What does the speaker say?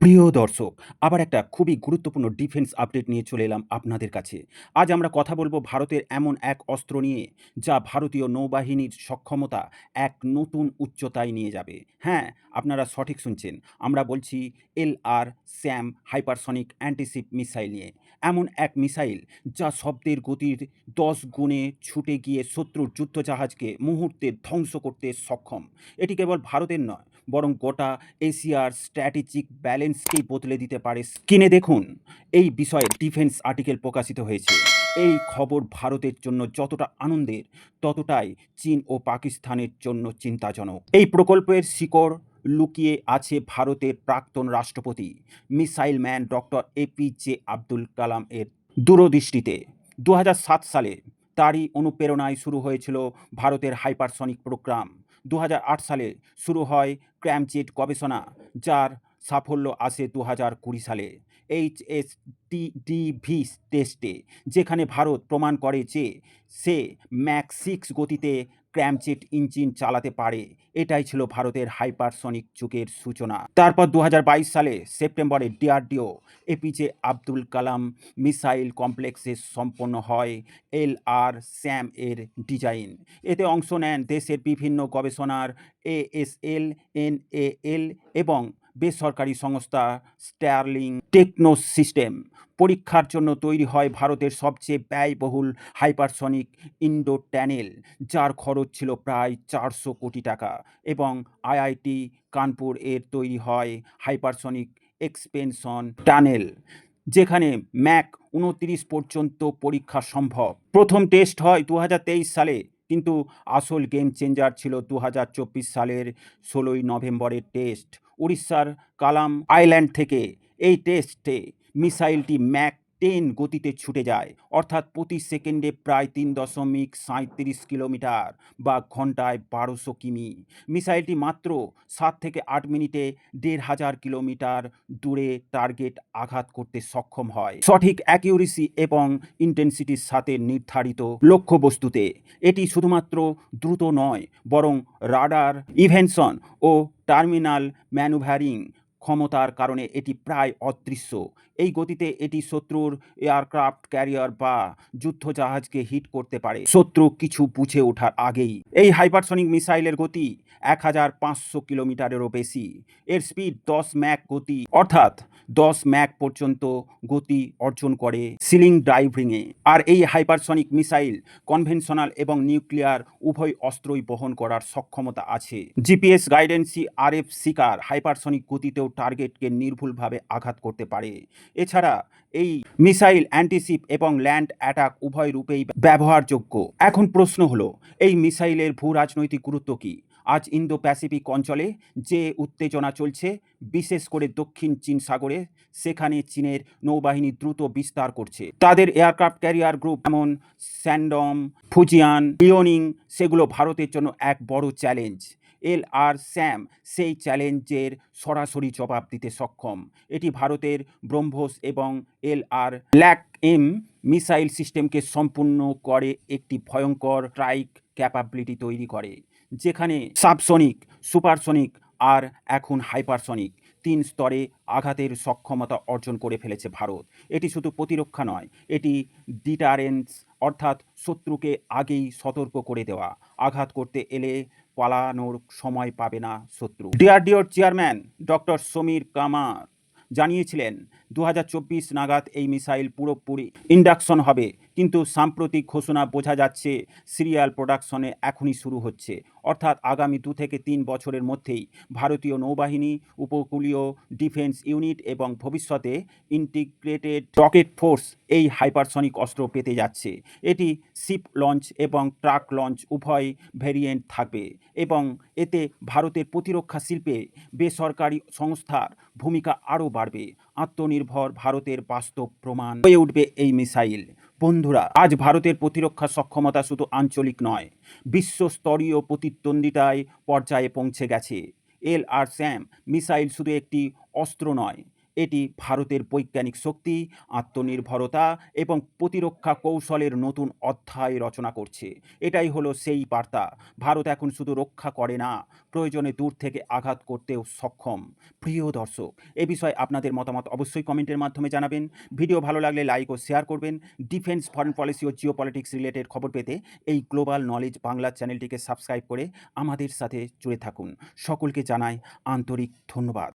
প্রিয় দর্শক, আবার একটা খুবই গুরুত্বপূর্ণ ডিফেন্স আপডেট নিয়ে চলে এলাম আপনাদের কাছে। আজ আমরা কথা বলব ভারতের এমন এক অস্ত্র নিয়ে, যা ভারতীয় নৌবাহিনীর সক্ষমতা এক নতুন উচ্চতায় নিয়ে যাবে। হ্যাঁ আপনারা সঠিক শুনছেন। আমরা বলছি L R SAM hypersonic anti-ship missile নিয়ে। এমন এক মিসাইল যা শব্দের গতির দশ গুণে ছুটে গিয়ে শত্রুর যুদ্ধজাহাজকে মুহূর্তে ধ্বংস করতে সক্ষম। এটি কেবল ভারতের নয় বরং গোটা এশিয়ার স্ট্র্যাটেজিক ব্যালেন্সকেই বদলে দিতে পারে স্ক্রিনে দেখুন, এই বিষয়ে ডিফেন্স আর্টিকেল প্রকাশিত হয়েছে। এই খবর ভারতের জন্য যতটা আনন্দের, ততটাই চীন ও পাকিস্তানের জন্য চিন্তাজনক। এই প্রকল্পের শিকড় লুকিয়ে আছে ভারতের প্রাক্তন রাষ্ট্রপতি, missile man doctor APJ Abdul Kalam এর দূরদৃষ্টিতে। দু হাজার সাত সালে তারই অনুপ্রেরণায় শুরু হয়েছিল ভারতের হাইপারসনিক প্রোগ্রাম। দু হাজার আট সালে শুরু হয় ক্র্যামচেট গবেষণা, যার সাফল্য আসে দু হাজার কুড়ি সালে। এইচ এস টি ডিভি টেস্টে, যেখানে ভারত প্রমাণ করে যে সে ম্যাক সিক্স গতিতে ক্র্যামজেট ইঞ্জিন চালাতে পারে। এটাই ছিল ভারতের হাইপারসনিক যুগের সূচনা। তারপর দু হাজার বাইশ সালে সেপ্টেম্বরে DRDO, APJ Abdul Kalam missile কমপ্লেক্সে সম্পন্ন হয় এল আর স্যাম এর ডিজাইন। এতে অংশ নেন দেশের বিভিন্ন গবেষণার এএসএল, এনএএল এবং বেসরকারি সংস্থা স্টার্লিং টেকনো সিস্টেম। পরীক্ষার জন্য তৈরি হয় ভারতের সবচেয়ে ব্যয়বহুল হাইপারসনিক ইন্ডো ট্যানেল, যার খরচ ছিল প্রায় চারশো কোটি টাকা এবং আইআইটি কানপুর এর তৈরি হয় হাইপারসনিক এক্সপেনশন টানেল যেখানে ম্যাক উনত্রিশ পর্যন্ত পরীক্ষা সম্ভব। প্রথম টেস্ট হয় দু হাজার তেইশ সালে, কিন্তু আসল গেম চেঞ্জার ছিল দু হাজার চব্বিশ সালের ষোলোই নভেম্বরের টেস্ট। উড়িষ্যার কালাম আইল্যান্ড থেকে। এই টেস্টে মিসাইলটি ম্যাক টেন গতিতে ছুটে যায়, অর্থাৎ প্রতি সেকেন্ডে প্রায় তিন দশমিক সাঁত্রিশ কিলোমিটার বা ঘন্টায় বারোশো কিমি। মিসাইলটি মাত্র সাত থেকে আট মিনিটে দেড় হাজার কিলোমিটার দূরে টার্গেট আঘাত করতে সক্ষম হয়। সঠিক অ্যাকিউরেসি এবং ইন্টেন্সিটির সাথে নির্ধারিত লক্ষ্যবস্তুতে। এটি শুধুমাত্র দ্রুত নয়, বরং রাডার ইভেনশন ও টার্মিনাল ম্যানুভ্যারিং ক্ষমতার কারণে এটি প্রায় অদৃশ্য। এই গতিতে এটি শত্রুর এয়ারক্রাফট ক্যারিয়ার বা যুদ্ধজাহাজকে হিট করতে পারে। শত্রু কিছু বুঝে ওঠার আগেই। এই হাইপারসনিক মিসাইলের গতি এক হাজার পাঁচশো কিলোমিটারেরও বেশি। এর স্পিড দশ ম্যাক গতি, অর্থাৎ দশ ম্যাক পর্যন্ত গতি অর্জন করে সিলিং ড্রাইভিংয়ে। আর এই হাইপারসনিক মিসাইল কনভেনশনাল এবং নিউক্লিয়ার উভয় অস্ত্রই বহন করার সক্ষমতা আছে। জিপিএস গাইডেন্সি আরএফ শিকার হাইপারসনিক গতিতেও টার্গেটকে নির্ভুলভাবে আঘাত করতে পারে। এছাড়া এই মিসাইল অ্যান্টিসিপ এবং ল্যান্ড অ্যাটাক উভয় রূপেই ব্যবহারযোগ্য। এখন প্রশ্ন হলো, এই মিসাইলের ভূ রাজনৈতিক গুরুত্ব কী? আজ ইন্দো প্যাসিফিক অঞ্চলে যে উত্তেজনা চলছে, বিশেষ করে দক্ষিণ চীন সাগরে, সেখানে চীনের নৌবাহিনী দ্রুত বিস্তার করছে। তাদের এয়ারক্রাফট ক্যারিয়ার গ্রুপ যেমন স্যান্ডম, ফুজিয়ান, লিওনিং, সেগুলো ভারতের জন্য এক বড় চ্যালেঞ্জ। এল আর স্যাম সেই চ্যালেঞ্জের সরাসরি জবাব দিতে সক্ষম। এটি ভারতের ব্রহ্মোস এবং এল আর ব্ল্যাক এম মিসাইল সিস্টেমকে সম্পূর্ণ করে একটি ভয়ঙ্কর ট্রাইক ক্যাপাবিলিটি তৈরি করে, যেখানে সাবসনিক, সুপারসনিক আর এখন হাইপারসনিক তিন স্তরে আঘাতের সক্ষমতা অর্জন করে ফেলেছে ভারত। এটি শুধু প্রতিরক্ষা নয়, এটি ডিটারেন্স অর্থাৎ শত্রুকে আগেই সতর্ক করে দেওয়া। আঘাত করতে এলে পালানোর সময় পাবে না শত্রু। ডিআরডিওর চেয়ারম্যান ডক্টর সমীর কামার জানিয়েছিলেন দু হাজার চব্বিশ নাগাদ এই মিসাইল পুরোপুরি ইন্ডাকশন হবে। কিন্তু সাম্প্রতিক ঘোষণা বোঝা যাচ্ছে সিরিয়াল প্রোডাকশনে এখনই শুরু হচ্ছে। অর্থাৎ আগামী দু থেকে তিন বছরের মধ্যেই ভারতীয় নৌবাহিনী, উপকূলীয় ডিফেন্স ইউনিট এবং ভবিষ্যতে ইন্টিগ্রেটেড রকেট ফোর্স এই হাইপারসনিক অস্ত্র পেতে যাচ্ছে। এটি শিপ লঞ্চ এবং ট্রাক লঞ্চ উভয় ভেরিয়েন্ট থাকবে এবং এতে ভারতের প্রতিরক্ষা শিল্পে বেসরকারি সংস্থার ভূমিকা আরও বাড়বে। আত্মনির্ভর ভারতের বাস্তব প্রমাণ। হয়ে উঠবে এই মিসাইল। বন্ধুরা, আজ ভারতের প্রতিরক্ষা সক্ষমতা শুধু আঞ্চলিক নয়, বিশ্বস্তরীয় প্রতিদ্বন্দ্বিতায় পর্যায়ে পৌঁছে গেছে। এল আর স্যাম, মিসাইল শুধু একটি অস্ত্র নয় এটি ভারতের বৈজ্ঞানিক শক্তি, আত্মনির্ভরতা এবং প্রতিরক্ষা কৌশলের নতুন অধ্যায় রচনা করছে। এটাই হলো সেই বার্তা। ভারত এখন শুধু রক্ষা করে না, প্রয়োজনে দূর থেকে আঘাত করতেও সক্ষম। প্রিয় দর্শক, এ বিষয়ে আপনাদের মতামত অবশ্যই কমেন্টের মাধ্যমে জানাবেন। ভিডিও ভালো লাগলে লাইক ও শেয়ার করবেন। ডিফেন্স, ফরেন পলিসি ও জিওপলিটিক্স রিলেটেড খবর পেতে এই গ্লোবাল নলেজ বাংলা চ্যানেলটিকে সাবস্ক্রাইব করে আমাদের সাথে জুড়ে থাকুন। সকলকে জানাই আন্তরিক ধন্যবাদ।